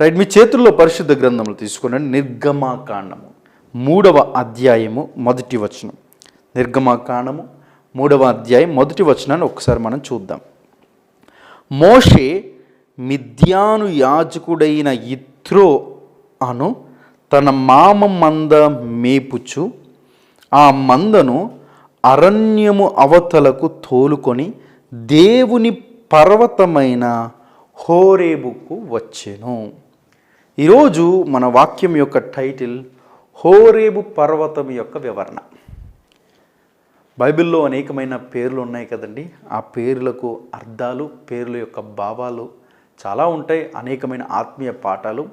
Right మీ చేతుల్లో పరిశుద్ధ గ్రంథములు తీసుకోనండి నిర్గమాకాండము. మూడవ అధ్యాయము మొదటి వచనం. నిర్గమాకాండము మూడవ అధ్యాయం మొదటి వచనాన్ని ఒకసారి మనం చూద్దాం. మోషే మిథ్యాను యాజకుడైన ఇత్రో అను తన మామ మంద మేపుచు ఆ మందను అరణ్యము అవతలకు తోలుకొని దేవుని పర్వతమైన హోరేబుకు వచ్చెను. ఈరోజు మన వాక్యం యొక్క టైటిల్ హోరేబు పర్వతం యొక్క వివరణ. బైబిల్లో అనేకమైన పేర్లు ఉన్నాయి కదండి. ఆ పేర్లకు అర్థాలు పేర్ల యొక్క భావాలు చాలా ఉంటాయి అనేకమైన ఆత్మీయ పాఠాలు.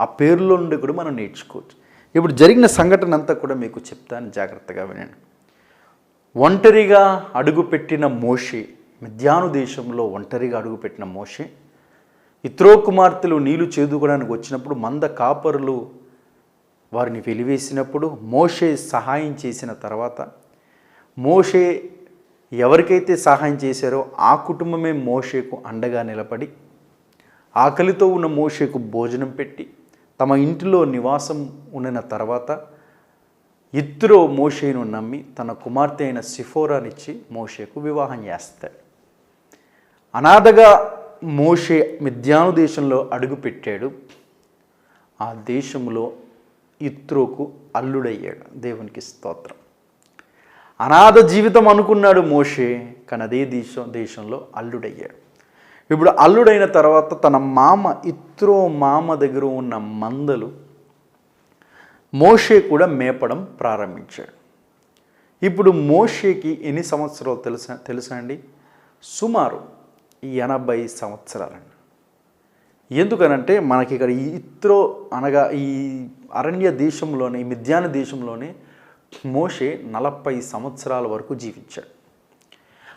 ఆ పేర్లో నుండి కూడా మనం నేర్చుకోవచ్చు. ఇప్పుడు జరిగిన సంఘటన అంతా కూడా మీకు చెప్తాను జాగ్రత్తగా వినండి. ఒంటరిగా అడుగుపెట్టిన మోషే మిద్యాను దేశంలో ఒంటరిగా అడుగుపెట్టిన మోషే ఇత్రో కుమార్తెలు నీళ్ళు చేదుకోవడానికి వచ్చినప్పుడు మంద కాపరులు వారిని వెలివేసినప్పుడు మోషే సహాయం చేసిన తర్వాత మోషే ఎవరికైతే సహాయం చేశారో ఆ కుటుంబమే మోషేకు అండగా నిలబడి ఆకలితో ఉన్న మోషేకు భోజనం పెట్టి తమ ఇంటిలో నివాసం ఉన్న తర్వాత ఇత్రో మోషేను నమ్మి తన కుమార్తె అయిన సిఫోరానిచ్చి మోషేకు వివాహం చేస్తాడు. అనాథగా మోషే మిద్యాను దేశంలో అడుగుపెట్టాడు. ఆ దేశంలో ఇత్రోకు అల్లుడయ్యాడు. దేవునికి స్తోత్రం. అనాథ జీవితం అనుకున్నాడు మోషే కానీ అదే దేశం దేశంలో అల్లుడయ్యాడు. ఇప్పుడు అల్లుడైన తర్వాత తన మామ ఇత్రో మామ దగ్గర ఉన్న మందలు మోషే కూడా మేపడం ప్రారంభించాడు. ఇప్పుడు మోషేకి ఎన్ని సంవత్సరాలు తెలుసా తెలుసా అండి? సుమారు ఎనభై సంవత్సరాలండి. ఎందుకనంటే మనకి ఇక్కడ ఈ ఇత్రో అనగా ఈ అరణ్య దేశంలోనే ఈ మిద్యాన దేశంలోనే మోషే నలభై సంవత్సరాల వరకు జీవించాడు.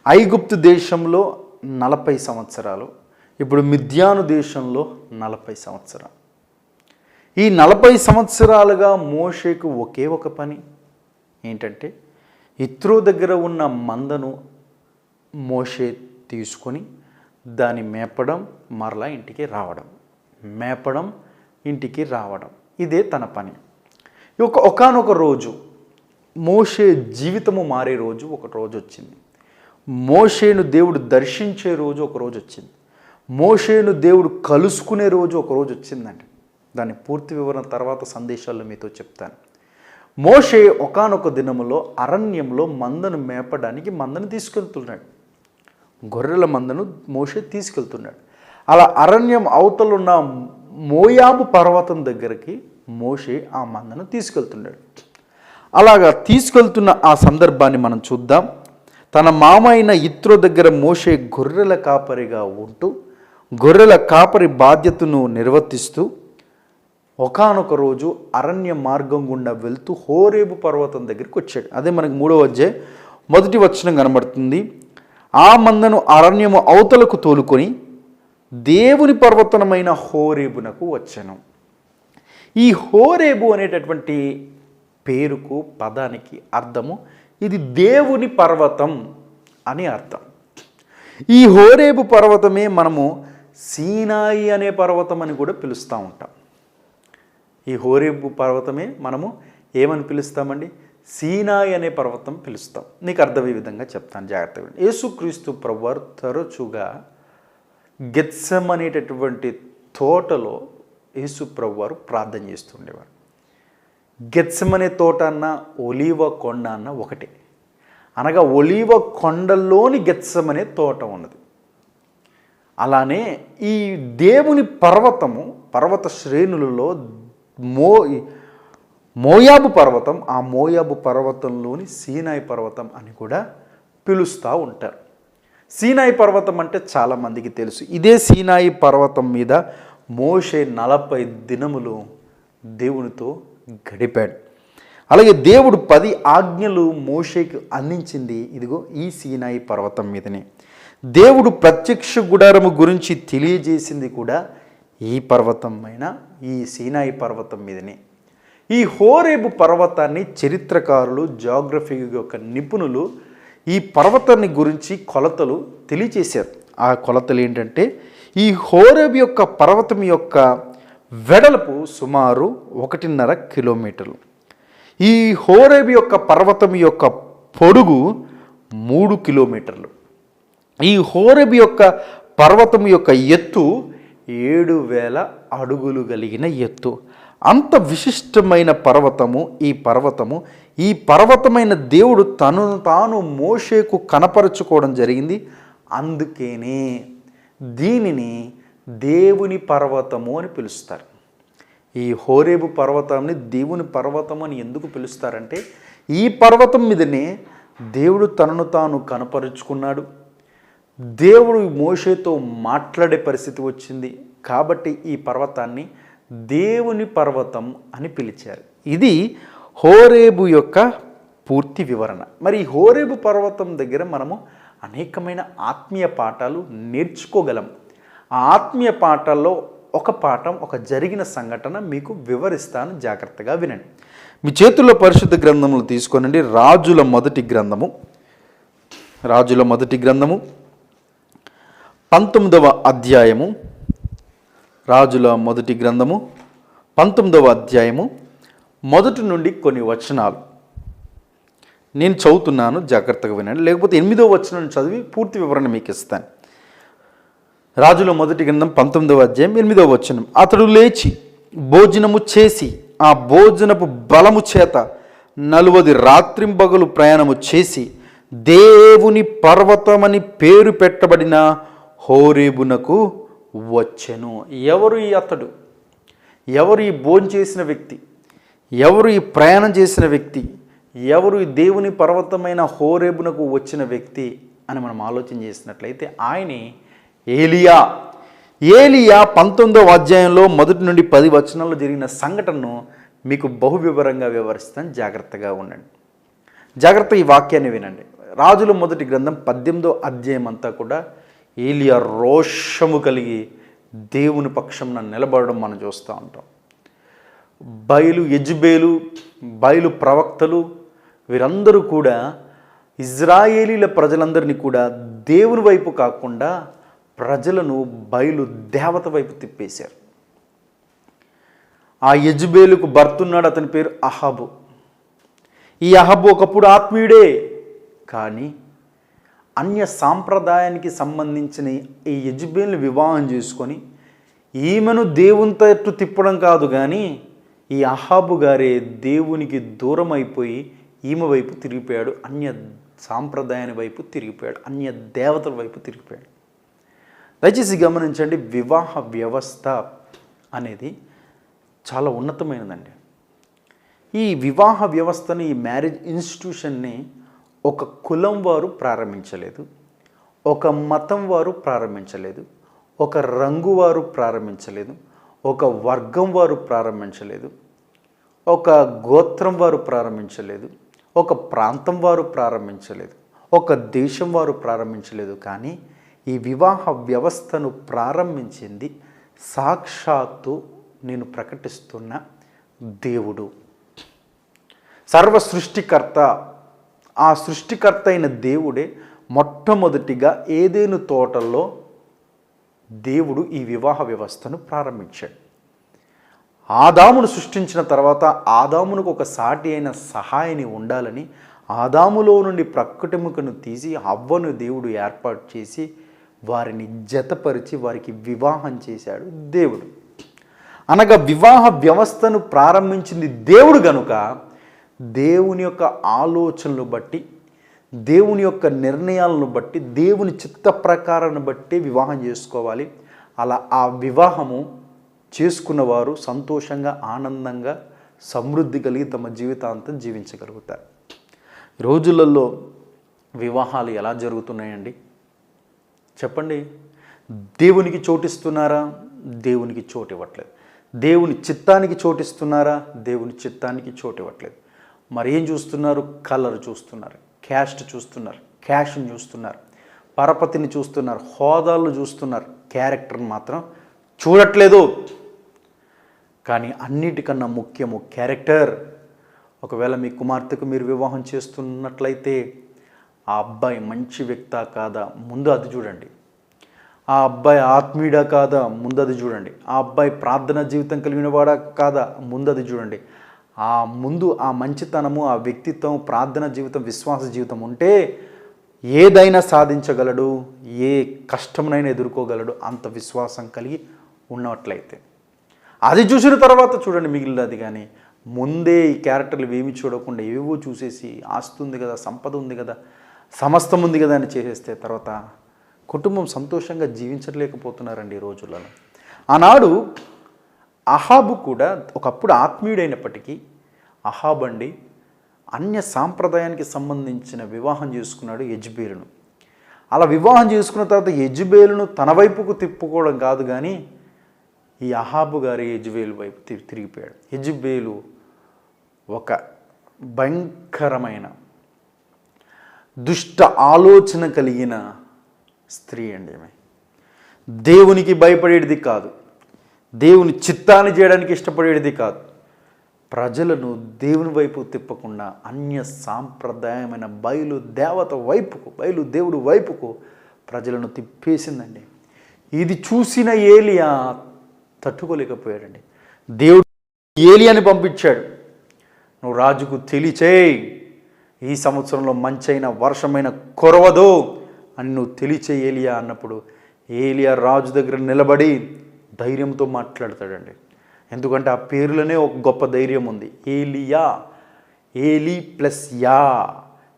ఐగుప్తు దేశంలో నలభై సంవత్సరాలు ఇప్పుడు మిథ్యాను దేశంలో నలభై సంవత్సరాలు. ఈ నలభై సంవత్సరాలుగా మోషేకు ఒకే ఒక పని ఏంటంటే ఇత్రో దగ్గర ఉన్న మందను మోషే తీసుకొని దాన్ని మేపడం మరలా ఇంటికి రావడం. మేపడం ఇంటికి రావడం. ఇదే తన పని. ఒక ఒకనొక రోజు మోషే జీవితము మారే రోజు ఒక రోజు వచ్చింది. మోషేను దేవుడు దర్శించే రోజు ఒక రోజు వచ్చింది. మోషేను దేవుడు కలుసుకునే రోజు ఒక రోజు వచ్చిందండి. దాని పూర్తి వివరణ తర్వాత సందేశాల్లో మీతో చెప్తాను. మోషే ఒకానొక దినములో అరణ్యంలో మందను మేపడానికి మందను తీసుకెళ్తున్నాడు. గొర్రెల మందను మోషే తీసుకెళ్తున్నాడు. అలా అరణ్యం అవతలున్న మోయాబు పర్వతం దగ్గరికి మోషే ఆ మందను తీసుకెళ్తున్నాడు. అలాగా తీసుకెళ్తున్న ఆ సందర్భాన్ని మనం చూద్దాం. తన మామ అయిన ఇత్రో దగ్గర మోషే గొర్రెల కాపరిగా ఉంటూ గొర్రెల కాపరి బాధ్యతను నిర్వర్తిస్తూ ఒకానొక రోజు అరణ్య మార్గం గుండా వెళ్తూ హోరేబు పర్వతం దగ్గరికి వచ్చాడు. అదే మనకి మూడవ అధ్యాయం. మొదటి వచనం కనబడుతుంది. ఆ మందను అరణ్యము అవతలకు తోలుకొని దేవుని పర్వతనమైన హోరేబునకు వచ్చాను. ఈ హోరేబు అనేటటువంటి పేరుకు పదానికి అర్థము ఇది దేవుని పర్వతం అని అర్థం. ఈ హోరేబు పర్వతమే మనము సీనాయి అనే పర్వతం అని కూడా పిలుస్తూ ఉంటాం. ఈ హోరేబు పర్వతమే మనము ఏమని పిలుస్తామండి? సీనాయ్ అనే పర్వతం పిలుస్తాం. నీకు అర్థమయ్యే విధంగా చెప్తాను. జాగ్రత్తగా యేసుక్రీస్తు ప్రభువారు తరచుగా గెత్సమ్ అనేటటువంటి తోటలో యేసు ప్రభువారు ప్రార్థన చేస్తుండేవారు గెత్సమనే తోట అన్న ఒలీవ కొండ అన్న ఒకటే. అనగా ఒలీవ కొండల్లోని అనే తోట ఉన్నది. అలానే ఈ దేవుని పర్వతము పర్వత శ్రేణులలో మో మోయాబు పర్వతం ఆ మోయాబు పర్వతంలోని సీనాయి పర్వతం అని కూడా పిలుస్తూ ఉంటారు. సీనాయి పర్వతం అంటే చాలామందికి తెలుసు. ఇదే సీనాయి పర్వతం మీద మోషే నలభై దినములు దేవునితో గడిపాడు. అలాగే దేవుడు పది ఆజ్ఞలు మోషేకి అందించింది ఇదిగో ఈ సీనాయి పర్వతం మీదనే. దేవుడు ప్రత్యక్ష గుడారము గురించి తెలియజేసింది కూడా ఈ పర్వతమైన ఈ సీనాయి పర్వతం మీదనే. ఈ హోరేబు పర్వతాన్ని చరిత్రకారులు జాగ్రఫీ యొక్క నిపుణులు ఈ పర్వతాన్ని గురించి కొలతలు తెలియచేశారు. ఆ కొలతలు ఏంటంటే ఈ హోరేబు యొక్క పర్వతం యొక్క వెడల్పు సుమారు ఒకటిన్నర కిలోమీటర్లు. ఈ హోరేబు యొక్క పర్వతం యొక్క పొడుగు మూడు కిలోమీటర్లు. ఈ హోరేబు యొక్క పర్వతం యొక్క ఎత్తు ఏడు వేల అడుగులు కలిగిన ఎత్తు. అంత విశిష్టమైన పర్వతము ఈ పర్వతము ఈ పర్వతమైన దేవుడు తను తాను మోషేకు కనపరుచుకోవడం జరిగింది. అందుకేనే దీనిని దేవుని పర్వతము అని పిలుస్తారు. ఈ హోరేబు పర్వతాన్ని దేవుని పర్వతం అని ఎందుకు పిలుస్తారంటే ఈ పర్వతం మీదనే దేవుడు తనను తాను కనపరుచుకున్నాడు. దేవుడు మోషేతో మాట్లాడే పరిస్థితి వచ్చింది. కాబట్టి ఈ పర్వతాన్ని దేవుని పర్వతం అని పిలిచారు. ఇది హోరేబు యొక్క పూర్తి వివరణ. మరి ఈ హోరేబు పర్వతం దగ్గర మనము అనేకమైన ఆత్మీయ పాఠాలు నేర్చుకోగలం. ఆ ఆత్మీయ పాఠాల్లో ఒక పాఠం ఒక జరిగిన సంఘటన మీకు వివరిస్తాను జాగ్రత్తగా వినండి. మీ చేతుల్లో పరిశుద్ధ గ్రంథములు తీసుకోనండి. రాజుల మొదటి గ్రంథము. రాజుల మొదటి గ్రంథము. పంతొమ్మిదవ అధ్యాయము. రాజుల మొదటి గ్రంథము పంతొమ్మిదవ అధ్యాయము మొదటి నుండి కొన్ని వచనాలు. నేను చదువుతున్నాను జాగ్రత్తగా వినండి. లేకపోతే ఎనిమిదవ వచనం చదివి పూర్తి వివరణ మీకు ఇస్తాను. రాజుల మొదటి గ్రంథం పంతొమ్మిదవ అధ్యాయం ఎనిమిదవ వచనం. అతడు లేచి భోజనము చేసి ఆ భోజనపు బలము చేత నలువది రాత్రింబగలు ప్రయాణము చేసి దేవుని పర్వతమని పేరు పెట్టబడిన హోరేబునకు వచ్చెను. ఎవరు ఈ అతడు? ఎవరు ఈ భోజనం చేసిన వ్యక్తి? ఎవరు ఈ ప్రయాణం చేసిన వ్యక్తి? ఎవరు ఈ దేవుని పర్వతమైన హోరేబునకు వచ్చిన వ్యక్తి? అని మనం ఆలోచన చేసినట్లయితే ఆయనే ఏలియా. ఏలియా పంతొమ్మిదవ అధ్యాయంలో మొదటి నుండి పది వచనాల్లో జరిగిన సంఘటనను మీకు బహు వివరంగా వివరిస్తాను. జాగ్రత్తగా ఉండండి. జాగ్రత్త ఈ వాక్యాన్ని వినండి. రాజుల మొదటి గ్రంథం పద్దెనిమిదో అధ్యాయం అంతా కూడా ఏలియా రోషము కలిగి దేవుని పక్షంన నిలబడడం మనం చూస్తూ ఉంటాం. బయలు యజ్బేలు బయలు ప్రవక్తలు వీరందరూ కూడా ఇజ్రాయేలీల ప్రజలందరినీ కూడా దేవుని వైపు కాకుండా ప్రజలను బయలు దేవత వైపు తిప్పేశారు. ఆ యజ్బేలుకు భర్తున్నాడు అతని పేరు అహాబు. ఈ అహబు ఒకప్పుడు ఆత్మీయుడే కానీ అన్య సాంప్రదాయానికి సంబంధించిన ఈ యజ్బేల్ని వివాహం చేసుకొని ఈమెను దేవుని తట్టు తిప్పడం కాదు కానీ ఈ అహాబు గారే దేవునికి దూరం అయిపోయి ఈమె వైపు తిరిగిపోయాడు అన్య సాంప్రదాయాన్ని వైపు తిరిగిపోయాడు అన్య దేవతల వైపు తిరిగిపోయాడు. దయచేసి గమనించండి వివాహ వ్యవస్థ అనేది చాలా ఉన్నతమైనదండి. ఈ వివాహ వ్యవస్థని ఈ మ్యారేజ్ ఇన్స్టిట్యూషన్ని ఒక కులం వారు ప్రారంభించలేదు ఒక మతం వారు ప్రారంభించలేదు ఒక రంగు వారు ప్రారంభించలేదు ఒక వర్గం వారు ప్రారంభించలేదు ఒక గోత్రం వారు ప్రారంభించలేదు ఒక ప్రాంతం వారు ప్రారంభించలేదు ఒక దేశం వారు ప్రారంభించలేదు. కానీ ఈ వివాహ వ్యవస్థను ప్రారంభించింది సాక్షాత్తు నేను ప్రకటిస్తున్న దేవుడు. సర్వ సృష్టికర్త ఆ సృష్టికర్త అయిన దేవుడే మొట్టమొదటిగా ఏదేను తోటల్లో దేవుడు ఈ వివాహ వ్యవస్థను ప్రారంభించాడు. ఆదామును సృష్టించిన తర్వాత ఆదామునకు ఒక సాటి అయిన సహాయని ఉండాలని ఆదాములో నుండి ప్రక్కటెముకను తీసి అవ్వను దేవుడు ఏర్పాటు చేసి వారిని జతపరిచి వారికి వివాహం చేశాడు దేవుడు. అనగా వివాహ వ్యవస్థను ప్రారంభించింది దేవుడు గనుక దేవుని యొక్క ఆలోచనలు బట్టి దేవుని యొక్క నిర్ణయాలను బట్టి దేవుని చిత్త ప్రకారాన్ని బట్టి వివాహం చేసుకోవాలి. అలా ఆ వివాహము చేసుకున్నవారు సంతోషంగా ఆనందంగా సమృద్ధి కలిగి తమ జీవితాంతం జీవించగలుగుతారు. రోజులలో వివాహాలు ఎలా జరుగుతున్నాయండి? చెప్పండి. దేవునికి చోటిస్తున్నారా? దేవునికి చోటు ఇవ్వట్లేదు దేవుని చిత్తానికి చోటిస్తున్నారా? దేవుని చిత్తానికి చోటు ఇవ్వట్లేదు మరి ఏం చూస్తున్నారు? కలర్ చూస్తున్నారు. క్యాస్ట్ చూస్తున్నారు. క్యాష్ని చూస్తున్నారు. పరపతిని చూస్తున్నారు. హోదాలను చూస్తున్నారు. క్యారెక్టర్ని మాత్రం చూడట్లేదు. కానీ అన్నిటికన్నా ముఖ్యము క్యారెక్టర్. ఒకవేళ మీ కుమార్తెకు మీరు వివాహం చేస్తున్నట్లయితే ఆ అబ్బాయి మంచి వ్యక్తా కాదా? ముందు అది చూడండి. ఆ అబ్బాయి ఆత్మీయుడా కాదా? ముందు అది చూడండి. ఆ అబ్బాయి ప్రార్థన జీవితం కలిగిన వాడా కాదా? ముందది చూడండి. ఆ ముందు ఆ మంచితనము ఆ వ్యక్తిత్వం ప్రార్థన జీవితం విశ్వాస జీవితం ఉంటే ఏదైనా సాధించగలడు ఏ కష్టమునైనా ఎదుర్కోగలడు అంత విశ్వాసం కలిగి ఉన్నట్లయితే. అది చూసిన తర్వాత చూడండి మిగిలినది కానీ ముందే ఈ క్యారెక్టర్లు ఏమి చూడకుండా ఏవో చూసేసి ఆస్తి ఉంది కదా సంపద ఉంది కదా సమస్తం ఉంది కదా అని చేసేస్తే తర్వాత కుటుంబం సంతోషంగా జీవించలేకపోతున్నారండి ఈ రోజులలో. ఆనాడు అహాబు కూడా ఒకప్పుడు ఆత్మీయుడైనప్పటికీ అహాబ్ అండి అన్య సాంప్రదాయానికి సంబంధించిన వివాహం చేసుకున్నాడు యజ్బేలును. అలా వివాహం చేసుకున్న తర్వాత యజ్బేలును తన వైపుకు తిప్పుకోవడం కాదు కానీ ఈ అహాబు గారి యజ్బేలు వైపు తి- తిరిగిపోయాడు. యజ్బేలు ఒక భయంకరమైన దుష్ట ఆలోచన కలిగిన స్త్రీ అండి ఆమె. దేవునికి భయపడేది కాదు. దేవుని చిత్తాన్ని చేయడానికి ఇష్టపడేది కాదు. ప్రజలను దేవుని వైపు తిప్పకుండా అన్య సాంప్రదాయమైన బయలు దేవత వైపుకు బయలు దేవుడు వైపుకు ప్రజలను తిప్పేసిందండి. ఇది చూసిన ఏలియా తట్టుకోలేకపోయాడండి. దేవుడు ఏలియాని పంపించాడు. నువ్వు రాజుకు తెలిచేయి ఈ సంవత్సరంలో మంచైన వర్షమైన కొరవదు అని నువ్వు తెలిచే ఏలియా అన్నప్పుడు ఏలియా రాజు దగ్గర నిలబడి ధైర్యంతో మాట్లాడతాడండి. ఎందుకంటే ఆ పేరులోనే ఒక గొప్ప ధైర్యం ఉంది. ఏలియా ఏలి ప్లస్ యా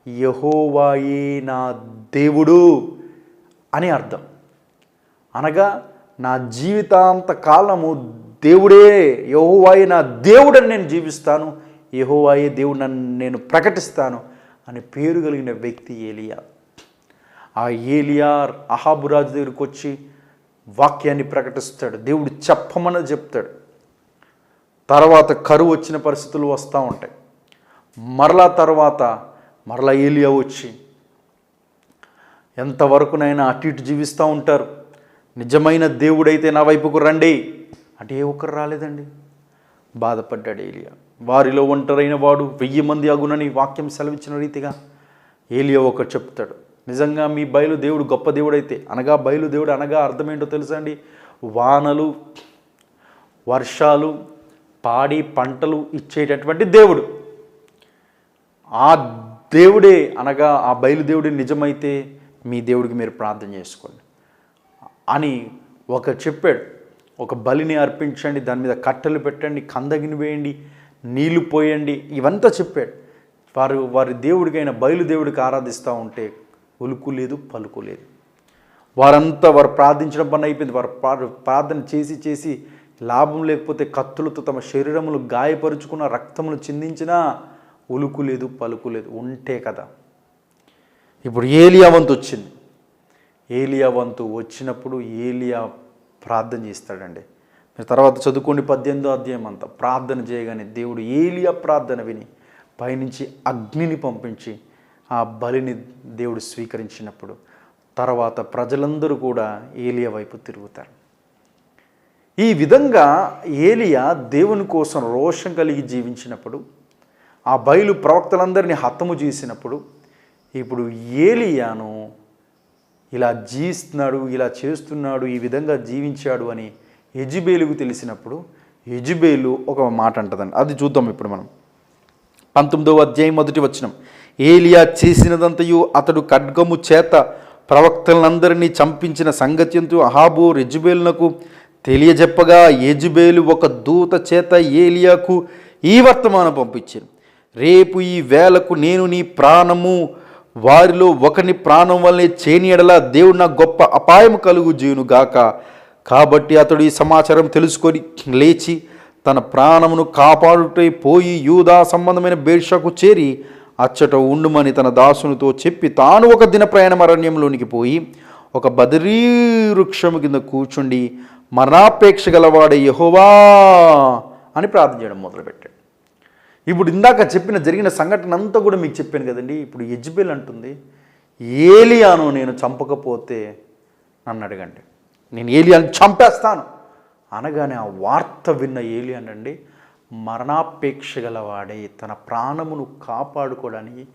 యహోవాయే నా దేవుడు అని అర్థం. అనగా నా జీవితాంత కాలము దేవుడే యహోవాయే నా దేవుడని నేను జీవిస్తాను యహోవాయే దేవుడు నన్ను నేను ప్రకటిస్తాను అని పేరు కలిగిన వ్యక్తి ఏలియా. ఆ ఏలియార్ అహాబురాజు దగ్గరికి వచ్చి వాక్యాన్ని ప్రకటిస్తాడు. దేవుడు చెప్పమని చెప్తాడు. తర్వాత కరువు వచ్చిన పరిస్థితులు వస్తూ ఉంటాయి. మరలా తర్వాత మరలా ఏలియా వచ్చి ఎంతవరకునైనా అటు ఇటు జీవిస్తూ ఉంటారు. నిజమైన దేవుడైతే నా వైపుకు రండి. అంటే ఏ ఒక్కరు రాలేదండి. బాధపడ్డాడు ఏలియా. వారిలో ఒంటరైన వాడు వెయ్యి మంది అగునని వాక్యం సెలవిచ్చిన రీతిగా ఏలియా ఒకరు చెప్తాడు. నిజంగా మీ బయలు దేవుడు గొప్ప దేవుడైతే అనగా బయలు దేవుడు అనగా అర్థం ఏంటో తెలుసా అండి? వానలు వర్షాలు పాడి పంటలు ఇచ్చేటటువంటి దేవుడు. ఆ దేవుడే అనగా ఆ బయలుదేవుడే నిజమైతే మీ దేవుడికి మీరు ప్రార్థన చేసుకోండి. అని ఒక చెప్పాడు. ఒక బలిని అర్పించండి దాని మీద కట్టెలు పెట్టండి కందగిని వేయండి నీళ్ళు పోయండి ఇవంతా చెప్పాడు. వారు వారి దేవుడికైన బయలుదేవుడికి ఆరాధిస్తూ ఉంటే ఉలుకు లేదు పలుకు లేదు. వారంతా వారు ప్రార్థించడం పని అయిపోయింది. వారు ప్రార్థన చేసి చేసి లాభం లేకపోతే కత్తులతో తమ శరీరములు గాయపరుచుకున్న రక్తములు చిందించినా ఉలుకు లేదు పలుకు లేదు. ఉంటే కదా. ఇప్పుడు ఏలియా వంతు వచ్చింది. ఏలియా వంతు వచ్చినప్పుడు ఏలియా ప్రార్థన చేస్తాడండి. మీరు తర్వాత చదువుకోండి పద్దెనిమిదో అధ్యాయం అంతా. ప్రార్థన చేయగానే దేవుడు ఏలియా ప్రార్థన విని పైనుంచి అగ్నిని పంపించి ఆ బలిని దేవుడు స్వీకరించినప్పుడు తర్వాత ప్రజలందరూ కూడా ఏలియా వైపు తిరుగుతారు. ఈ విధంగా ఏలియా దేవుని కోసం రోషం కలిగి జీవించినప్పుడు ఆ బయలు ప్రవక్తలందరినీ హతము చేసినప్పుడు ఇప్పుడు ఏలియాను ఇలా జీవిస్తున్నాడు ఇలా చేస్తున్నాడు ఈ విధంగా జీవించాడు అని యజుబేలుకు తెలిసినప్పుడు యజుబేలు ఒక మాట అంటదండి. అది చూద్దాం ఇప్పుడు మనం. పంతొమ్మిదవ అధ్యాయం మొదటి వచ్చినాం ఏలియా చేసినదంతయు అతడు ఖడ్గము చేత ప్రవక్తలందరినీ చంపించిన సంగత్యంతో అహాబు రెజుబేలునకు తెలియజెప్పగా యజుబేలు ఒక దూత చేత ఏలియాకు ఈ వర్తమానం పంపించాను. రేపు ఈ వేళకు నేను నీ ప్రాణము వారిలో ఒకని ప్రాణం వల్లే చేని దేవుడు నా గొప్ప అపాయం కలుగు జీవునుగాక కాబట్టి అతడు ఈ సమాచారం తెలుసుకొని లేచి తన ప్రాణమును కాపాడుటై పోయి యూదా సంబంధమైన బేర్షాకు చేరి అచ్చట ఉండుమని తన దాసునితో చెప్పి తాను ఒక దిన ప్రయాణం అరణ్యంలోనికి పోయి ఒక బదరీ వృక్షము కింద కూర్చుండి మరణాపేక్ష గలవాడే యహోవా అని ప్రార్థన చేయడం మొదలుపెట్టాడు. ఇప్పుడు ఇందాక చెప్పిన జరిగిన సంఘటన అంతా కూడా మీకు చెప్పాను కదండి. ఇప్పుడు యజ్బేల్ అంటుంది ఏలియాను నేను చంపకపోతే నన్ను అడగండి. నేను ఏలియాను చంపేస్తాను. అనగానే ఆ వార్త విన్న ఏలియాన్ అండి మరణాపేక్ష గలవాడే తన ప్రాణమును కాపాడుకోవడానికి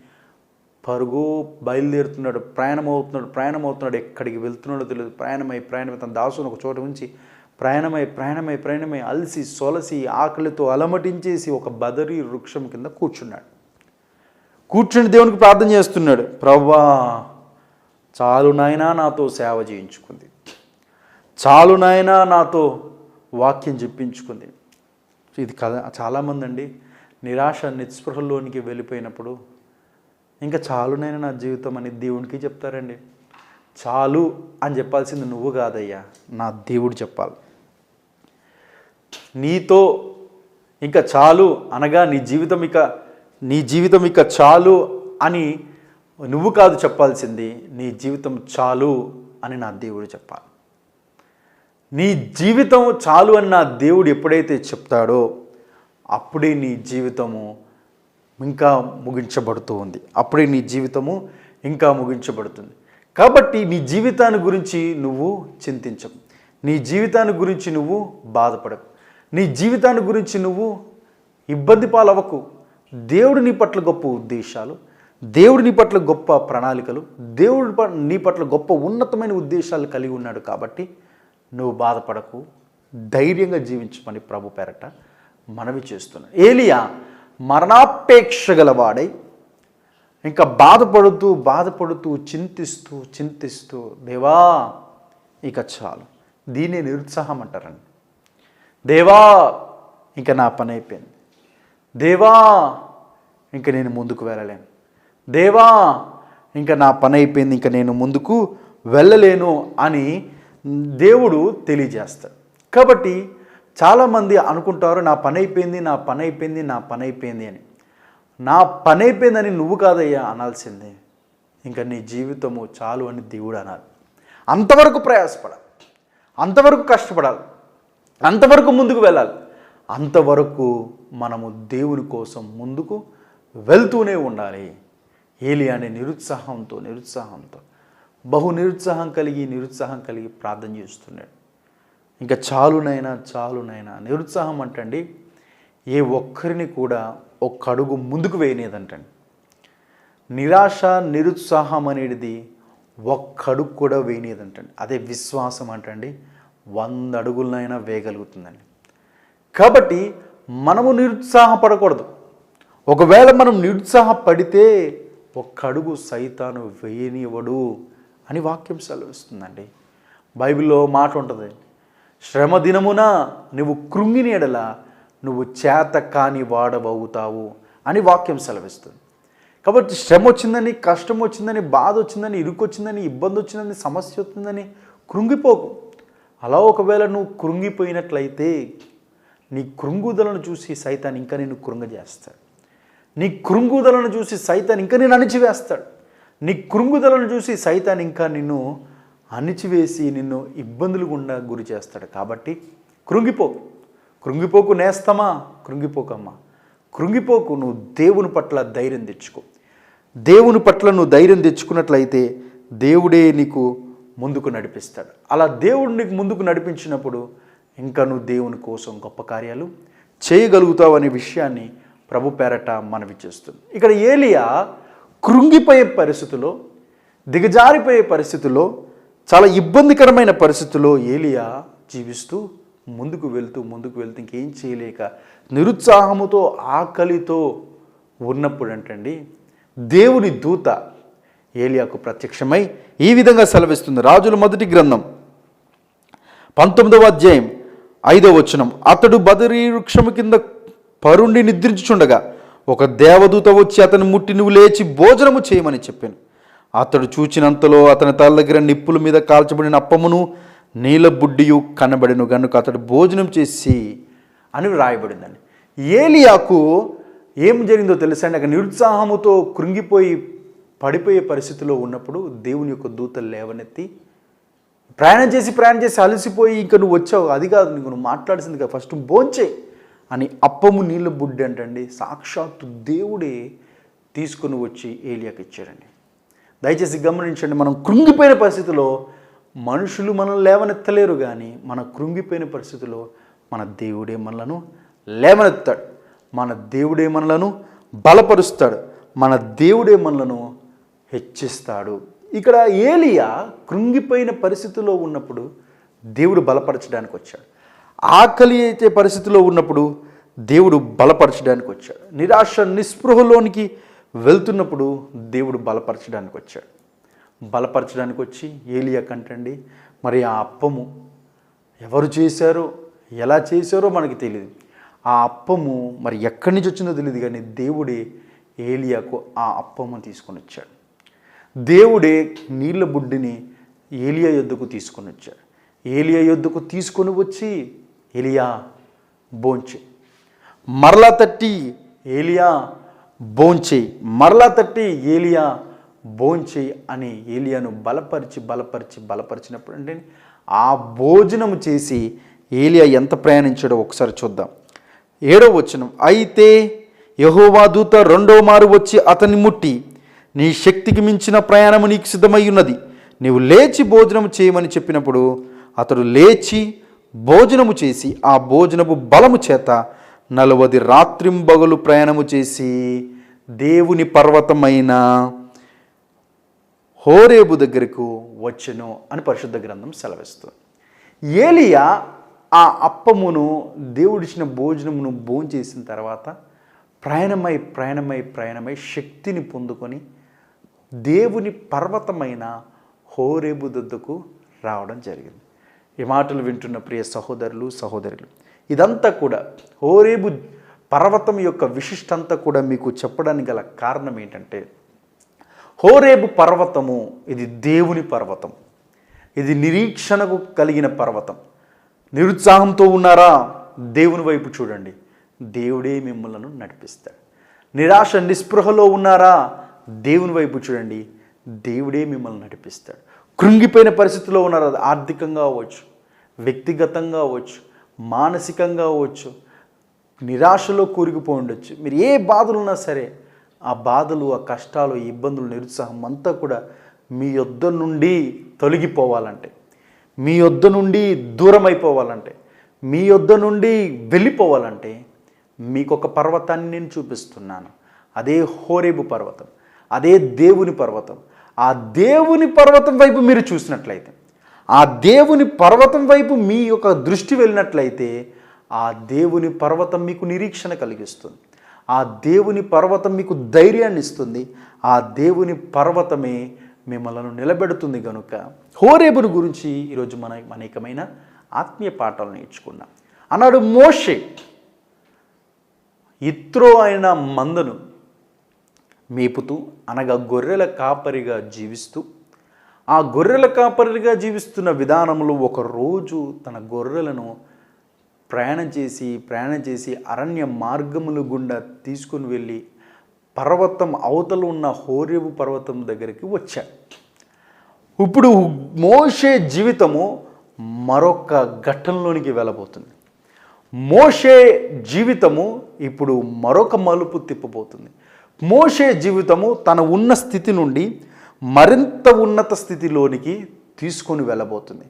పరుగు బయలుదేరుతున్నాడు ప్రయాణం అవుతున్నాడు ప్రయాణం అవుతున్నాడు ఎక్కడికి వెళ్తున్నాడో తెలియదు. ప్రయాణమై ప్రయాణమై తన దాసును ఒక చోట ఉంచి ప్రయాణమై ప్రయాణమై ప్రయాణమై అలసి సొలసి ఆకలితో అలమటించేసి ఒక బదరి వృక్షం కింద కూర్చున్నాడు. కూర్చుని దేవునికి ప్రార్థన చేస్తున్నాడు. ప్రవ్వా చాలు నాయనా నాతో సేవ చేయించుకుంది. చాలు నాయనా నాతో వాక్యం చెప్పించుకుంది. ఇది కథ. చాలామంది అండి నిరాశ నిస్పృహల్లోనికి వెళ్ళిపోయినప్పుడు ఇంకా చాలునైనా నా జీవితం అని దేవునికి చెప్తారండి. చాలు అని చెప్పాల్సింది నువ్వు కాదయ్యా. నా దేవుడు చెప్పాలి. నీతో ఇంకా చాలు అనగా నీ జీవితం ఇక నీ జీవితం ఇక చాలు అని నువ్వు కాదు చెప్పాల్సింది. నీ జీవితం చాలు అని నా దేవుడు చెప్పాలి. నీ జీవితం చాలు అన్న దేవుడు ఎప్పుడైతే చెప్తాడో అప్పుడే నీ జీవితము ఇంకా ముగించబడుతూ ఉంది. అప్పుడే నీ జీవితము ఇంకా ముగించబడుతుంది. కాబట్టి నీ జీవితాన్ని గురించి నువ్వు చింతించవు నీ జీవితాన్ని గురించి నువ్వు బాధపడకు. నీ జీవితాన్ని గురించి నువ్వు ఇబ్బంది పాలవకు దేవుడు నీ పట్ల గొప్ప ఉద్దేశాలు దేవుడు నీ పట్ల గొప్ప ప్రణాళికలు దేవుడి నీ పట్ల గొప్ప ఉన్నతమైన ఉద్దేశాలు కలిగి ఉన్నాడు కాబట్టి నువ్వు బాధపడకు ధైర్యంగా జీవించమని ప్రభు పేరట మనవి చేస్తున్నాడు. ఏలియా మరణాపేక్ష గలవాడై ఇంకా బాధపడుతూ బాధపడుతూ చింతిస్తూ చింతిస్తూ దేవా ఇక చాలు. దీనే నిరుత్సాహం అంటారండి. దేవా ఇంకా నా పని అయిపోయింది. దేవా ఇంకా నేను ముందుకు వెళ్ళలేను. దేవా ఇంకా నా పని అయిపోయింది ఇంకా నేను ముందుకు వెళ్ళలేను అని దేవుడు తెలియజేస్తాడు. కాబట్టి చాలామంది అనుకుంటారు నా పని అయిపోయింది నా పని అయిపోయింది నా పని అయిపోయింది అని. నా పని అయిపోయిందని నువ్వు కాదయ్యా అనాల్సిందే. ఇంకా నీ జీవితము చాలు అని దేవుడు అనాలి. అంతవరకు ప్రయాసపడాలి. అంతవరకు కష్టపడాలి. అంతవరకు ముందుకు వెళ్ళాలి. అంతవరకు మనము దేవుని కోసం ముందుకు వెళ్తూనే ఉండాలి. ఏలి అనే నిరుత్సాహంతో నిరుత్సాహంతో. బహు నిరుత్సాహం కలిగి నిరుత్సాహం కలిగి ప్రార్థన చేస్తున్నాడు. ఇంకా చాలునైనా చాలునైనా నిరుత్సాహం అంటండి ఏ ఒక్కరిని కూడా ఒక్క అడుగు ముందుకు వేయనేదంటండి నిరాశ నిరుత్సాహం అనేది ఒక్క అడుగు కూడా వేయనేదంటండి అదే విశ్వాసం అంటండి వంద అడుగులనైనా వేయగలుగుతుందండి. కాబట్టి మనము నిరుత్సాహపడకూడదు. ఒకవేళ మనం నిరుత్సాహపడితే ఒక్కడుగు సైతాను వేయనివ్వడు. అని వాక్యం సెలవిస్తుందండి. బైబిల్లో మాట ఉంటుంది శ్రమ దినమున నువ్వు కృంగిని ఎడల నువ్వు చేత కాని వాడబవుతావు అని వాక్యం సెలవిస్తుంది. కాబట్టి శ్రమ వచ్చిందని కష్టం వచ్చిందని బాధ వచ్చిందని ఇరుకు వచ్చిందని ఇబ్బంది వచ్చిందని సమస్య వచ్చిందని కృంగిపోకు. అలా ఒకవేళ నువ్వు కృంగిపోయినట్లయితే నీ కృంగుదలను చూసి సైతాన్ని ఇంకా నేను కృంగజేస్తాడు. నీ కృంగుదలను చూసి సైతాన్ని ఇంకా నేను అణిచివేస్తాడు. నీ కృంగుదలను చూసి సైతాన్ ఇంకా నిన్ను అణిచివేసి నిన్ను ఇబ్బందులు గుండా గురి చేస్తాడు. కాబట్టి కృంగిపోకు కృంగిపోకు నేస్తమా? కృంగిపోకమ్మా. కృంగిపోకు నువ్వు దేవుని పట్ల ధైర్యం తెచ్చుకో. దేవుని పట్ల నువ్వు ధైర్యం తెచ్చుకున్నట్లయితే దేవుడే నీకు ముందుకు నడిపిస్తాడు. అలా దేవుడు నీకు ముందుకు నడిపించినప్పుడు ఇంకా నువ్వు దేవుని కోసం గొప్ప కార్యాలు చేయగలుగుతావు అనే విషయాన్ని ప్రభు పేరట మనవి చేస్తుంది. ఇక్కడ ఏలియా కృంగిపోయే పరిస్థితిలో దిగజారిపోయే పరిస్థితుల్లో చాలా ఇబ్బందికరమైన పరిస్థితుల్లో ఏలియా జీవిస్తూ ముందుకు వెళ్తూ ముందుకు వెళ్తూ ఇంకేం చేయలేక నిరుత్సాహముతో ఆకలితో ఉన్నప్పుడు అంటండి దేవుని దూత ఏలియాకు ప్రత్యక్షమై ఈ విధంగా సెలవిస్తుంది. రాజుల మొదటి గ్రంథం పంతొమ్మిదవ అధ్యాయం ఐదవ వచనం. అతడు బదరీ వృక్షము కింద పరుండి నిద్రించుచుండగా ఒక దేవదూత వచ్చి అతని ముట్టి నువ్వు లేచి భోజనము చేయమని చెప్పాను. అతడు చూచినంతలో అతని తల దగ్గర నిప్పుల మీద కాల్చబడిన అప్పమును నీల బుడ్డియు కనబడిను గనుక అతడు భోజనం చేసి అని వ్రాయబడిందండి ఏలియాకు ఏం జరిగిందో తెలుసా అండి అక్కడ నిరుత్సాహముతో కృంగిపోయి పడిపోయే పరిస్థితిలో ఉన్నప్పుడు దేవుని యొక్క దూతలు లేవనెత్తి ప్రయాణం చేసి ప్రయాణం చేసి అలసిపోయి ఇంకా నువ్వు వచ్చావు అది కాదు నీకు నువ్వు మాట్లాడిసింది కదా ఫస్ట్ భోంచేయి. అని అప్పము నీళ్ళ బుడ్డి అంటండి సాక్షాత్తు దేవుడే తీసుకుని వచ్చి ఏలియాకి ఇచ్చాడండి దయచేసి గమనించండి మనం కృంగిపోయిన పరిస్థితిలో మనుషులు మనల్ని లేవనెత్తలేరు కానీ మన కృంగిపోయిన పరిస్థితిలో మన దేవుడే మనలను లేవనెత్తాడు. మన దేవుడే మనలను బలపరుస్తాడు. మన దేవుడే మనలను హెచ్చిస్తాడు. ఇక్కడ ఏలియా కృంగిపోయిన పరిస్థితిలో ఉన్నప్పుడు దేవుడు బలపరచడానికి వచ్చాడు. ఆకలి అయితే పరిస్థితిలో ఉన్నప్పుడు దేవుడు బలపరచడానికి వచ్చాడు. నిరాశ నిస్పృహలోనికి వెళ్తున్నప్పుడు దేవుడు బలపరచడానికి వచ్చాడు. బలపరచడానికి వచ్చి ఏలియా కంటండి మరి ఆ అప్పము ఎవరు చేశారో ఎలా చేశారో మనకి తెలియదు ఆ అప్పము మరి ఎక్కడి నుంచి వచ్చిందో తెలియదు కానీ దేవుడే ఏలియాకు ఆ అప్పము తీసుకొని వచ్చాడు. దేవుడే నీళ్ళ బుడ్డిని ఏలియా యొద్దకు తీసుకొని వచ్చాడు. ఏలియా యొద్దకు తీసుకొని వచ్చి ఏలియా బోంచే. మరలా తట్టి ఏలియా బోంచేయి మరలా తట్టి ఏలియా బోంచేయి అని ఏలియాను బలపరిచి బలపరిచి బలపరిచినప్పుడు అంటే ఆ భోజనం చేసి ఏలియా ఎంత ప్రయాణించాడో ఒకసారి చూద్దాం. ఏడో వచనం అయితే యహోవా దూత రెండో మారు వచ్చి అతన్ని ముట్టి నీ శక్తికి మించిన ప్రయాణము నీకు సిద్ధమై ఉన్నది. నీవు లేచి భోజనము చేయమని చెప్పినప్పుడు అతడు లేచి భోజనము చేసి ఆ భోజనపు బలము చేత నలవది రాత్రింబగలు ప్రయాణము చేసి దేవుని పర్వతమైన హోరేబు దగ్గరకు వచ్చెను అని పరిశుద్ధ గ్రంథం సెలవిస్తుంది. ఏలియా ఆ అప్పమును దేవుడిచ్చిన భోజనమును భోంచేసిన తర్వాత ప్రయాణమై ప్రయాణమై ప్రయాణమై శక్తిని పొందుకొని దేవుని పర్వతమైన హోరేబు దద్దకు రావడం జరిగింది. ఈ మాటలు వింటున్న ప్రియ సహోదరులు సహోదరులు ఇదంతా కూడా హోరేబు పర్వతం యొక్క విశిష్టంతా కూడా మీకు చెప్పడానికి గల కారణం ఏంటంటే హోరేబు పర్వతము ఇది దేవుని పర్వతం. ఇది నిరీక్షణకు కలిగిన పర్వతం. నిరుత్సాహంతో ఉన్నారా? దేవుని వైపు చూడండి. దేవుడే మిమ్మల్ని నడిపిస్తాడు. నిరాశ నిస్పృహలో ఉన్నారా? దేవుని వైపు చూడండి. దేవుడే మిమ్మల్ని నడిపిస్తాడు. కృంగిపోయిన పరిస్థితిలో ఉన్నారు. అది ఆర్థికంగా అవ్వచ్చు వ్యక్తిగతంగా అవ్వచ్చు మానసికంగా అవ్వచ్చు నిరాశలో కూరుకుపోయి ఉండొచ్చు. మీరు ఏ బాధలు ఉన్నా సరే ఆ బాధలు ఆ కష్టాలు ఇబ్బందులు నిరుత్సాహం అంతా కూడా మీ యొద్ద నుండి తొలగిపోవాలంటే మీ యొద్ద నుండి దూరం అయిపోవాలంటే మీ యొద్ద నుండి వెళ్ళిపోవాలంటే మీకు ఒక పర్వతాన్ని నేను చూపిస్తున్నాను. అదే హోరేబు పర్వతం అదే దేవుని పర్వతం ఆ దేవుని పర్వతం వైపు మీరు చూసినట్లయితే ఆ దేవుని పర్వతం వైపు మీ యొక్క దృష్టి వెళ్ళినట్లయితే ఆ దేవుని పర్వతం మీకు నిరీక్షణ కలిగిస్తుంది. ఆ దేవుని పర్వతం మీకు ధైర్యాన్ని ఇస్తుంది. ఆ దేవుని పర్వతమే మిమ్మల్ని నిలబెడుతుంది కనుక హోరేబుని గురించి ఈరోజు మన అనేకమైన ఆత్మీయ పాఠాలు నేర్చుకున్నాం. అన్నాడు మోషే ఇత్రో అయిన మందను మేపుతూ అనగా గొర్రెల కాపరిగా జీవిస్తూ ఆ గొర్రెల కాపరిగా జీవిస్తున్న విధానంలో ఒక రోజు తన గొర్రెలను ప్రయాణం చేసి ప్రయాణం చేసి అరణ్య మార్గములు గుండా తీసుకుని వెళ్ళి పర్వతం అవతలు ఉన్న హోరేవు పర్వతం దగ్గరికి వచ్చాడు ఇప్పుడు మోషే జీవితము మరొక ఘట్టంలోనికి వెళ్ళబోతుంది. మోషే జీవితము ఇప్పుడు మరొక మలుపు తిప్పబోతుంది. మోషే జీవితము తన ఉన్న స్థితి నుండి మరింత ఉన్నత స్థితిలోనికి తీసుకొని వెళ్ళబోతుంది.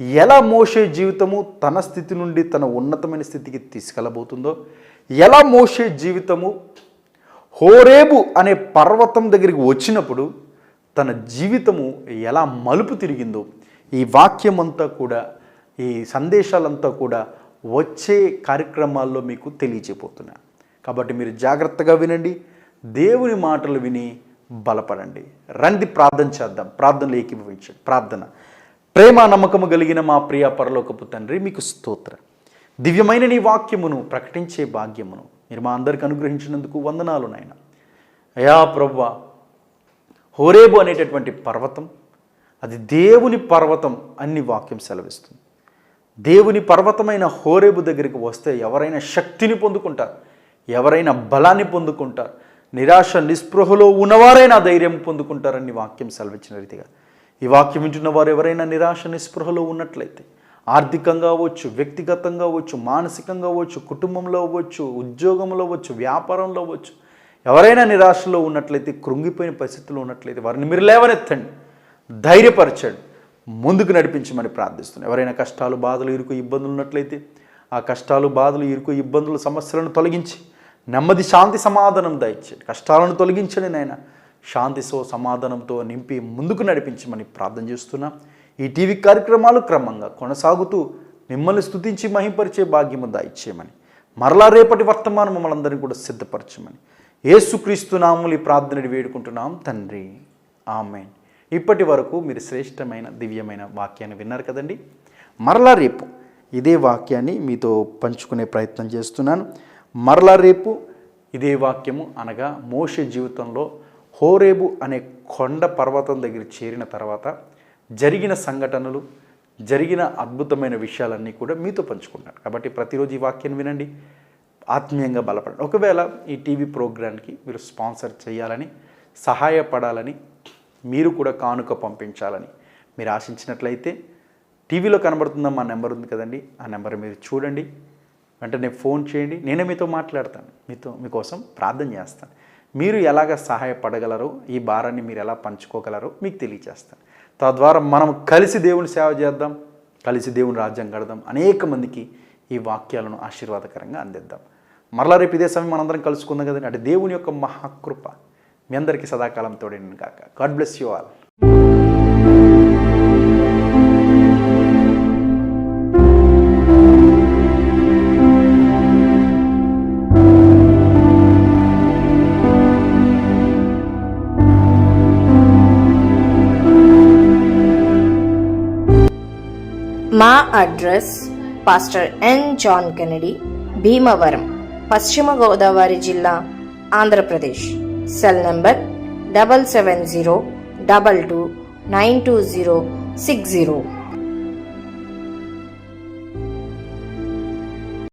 ఎలా మోషే జీవితము తన స్థితి నుండి తన ఉన్నతమైన స్థితికి తీసుకెళ్ళబోతుందో ఎలా మోషే జీవితము హోరేబు అనే పర్వతం దగ్గరికి వచ్చినప్పుడు తన జీవితము ఎలా మలుపు తిరిగిందో ఈ వాక్యం అంతా కూడా ఈ సందేశాలంతా కూడా వచ్చే కార్యక్రమాల్లో మీకు తెలియచేయబోతున్నా. కాబట్టి మీరు జాగ్రత్తగా వినండి. దేవుని మాటలు విని బలపడండి. రండి ప్రార్థన చేద్దాం. ప్రార్థనలు ఏకీభవించండి. ప్రార్థన. ప్రేమ నమ్మకము కలిగిన మా ప్రియ పరలోకపు తండ్రి మీకు స్తోత్ర. దివ్యమైన నీ వాక్యమును ప్రకటించే భాగ్యమును మీరు మా అందరికి అనుగ్రహించినందుకు వందనాలు నాయన. అయా ప్రవ్వ హోరేబు అనేటటువంటి పర్వతం అది దేవుని పర్వతం అన్ని వాక్యం సెలవిస్తుంది. దేవుని పర్వతమైన హోరేబు దగ్గరికి వస్తే ఎవరైనా శక్తిని పొందుకుంటారు. ఎవరైనా బలాన్ని పొందుకుంటారు. నిరాశ నిస్పృహలో ఉన్నవారైనా ధైర్యం పొందుకుంటారని వాక్యం సెలవిచ్చిన రీతిగా. ఈ వాక్యం వింటున్న వారు ఎవరైనా నిరాశ నిస్పృహలో ఉన్నట్లయితే ఆర్థికంగా అవ్వచ్చు వ్యక్తిగతంగా అవ్వచ్చు మానసికంగా అవ్వచ్చు కుటుంబంలో అవ్వచ్చు ఉద్యోగంలో అవ్వచ్చు వ్యాపారంలో అవ్వచ్చు ఎవరైనా నిరాశలో ఉన్నట్లయితే కృంగిపోయిన పరిస్థితుల్లో ఉన్నట్లయితే వారిని మీరు లేవనెత్తండి ధైర్యపరచండి ముందుకు నడిపించమని ప్రార్థిస్తున్నాను ఎవరైనా కష్టాలు బాధలు ఇరుకు ఇబ్బందులు ఉన్నట్లయితే ఆ కష్టాలు బాధలు ఇరుకు ఇబ్బందులు సమస్యలను తొలగించి నెమ్మది శాంతి సమాధానం దయచేయండి కష్టాలను తొలగించండి నాయన. శాంతితో సమాధానంతో నింపి ముందుకు నడిపించమని ప్రార్థన చేస్తున్నాం. ఈ టీవీ కార్యక్రమాలు క్రమంగా కొనసాగుతూ మిమ్మల్ని స్థుతించి మహింపరిచే భాగ్యము దాయిచ్చేయమని మరలా రేపటి వర్తమానం మమ్మల్ని అందరినీ కూడా సిద్ధపరచమని ఏసుక్రీస్తు నాములు ఈ ప్రార్థనని వేడుకుంటున్నాం. తండ్రి ఆమెన్. ఇప్పటి వరకు మీరు శ్రేష్టమైన దివ్యమైన వాక్యాన్ని విన్నారు కదండి? మరలా రేపు ఇదే వాక్యాన్ని మీతో పంచుకునే ప్రయత్నం చేస్తున్నాను. మరలా రేపు ఇదే వాక్యము అనగా మోషే జీవితంలో హోరేబు అనే కొండ పర్వతం దగ్గర చేరిన తర్వాత జరిగిన సంఘటనలు జరిగిన అద్భుతమైన విషయాలన్నీ కూడా మీతో పంచుకుంటాను. కాబట్టి ప్రతిరోజు ఈ వాక్యాన్ని వినండి ఆత్మీయంగా బలపడండి. ఒకవేళ ఈ టీవీ ప్రోగ్రామ్కి మీరు స్పాన్సర్ చేయాలని సహాయపడాలని మీరు కూడా కానుక పంపించాలని మీరు ఆశించినట్లయితే టీవీలో కనబడుతున్న మా నెంబర్ ఉంది కదండి ఆ నెంబర్ మీరు చూడండి. వెంటనే ఫోన్ చేయండి నేనే మీతో మాట్లాడతాను మీతో మీకోసం ప్రార్థన చేస్తాను. మీరు ఎలాగ సహాయపడగలరో ఈ భారాన్ని మీరు ఎలా పంచుకోగలరో మీకు తెలియజేస్తాను తద్వారా మనం కలిసి దేవుని సేవ చేద్దాం కలిసి దేవుని రాజ్యం కడదాం అనేక మందికి ఈ వాక్యాలను ఆశీర్వాదకరంగా అందిద్దాం. మరలా రేపు ఇదే సమయం మనందరం కలుసుకుందాం కదండి. అంటే దేవుని యొక్క మహాకృప మీ అందరికీ సదాకాలం తోడేను కాక గాడ్ బ్లెస్ యూ ఆల్. మా address pastor N John Kennedy Bhimavaram Paschima Godavari జిల్లా Andhra Pradesh. Cell number double seven zero double two nine two zero six zero.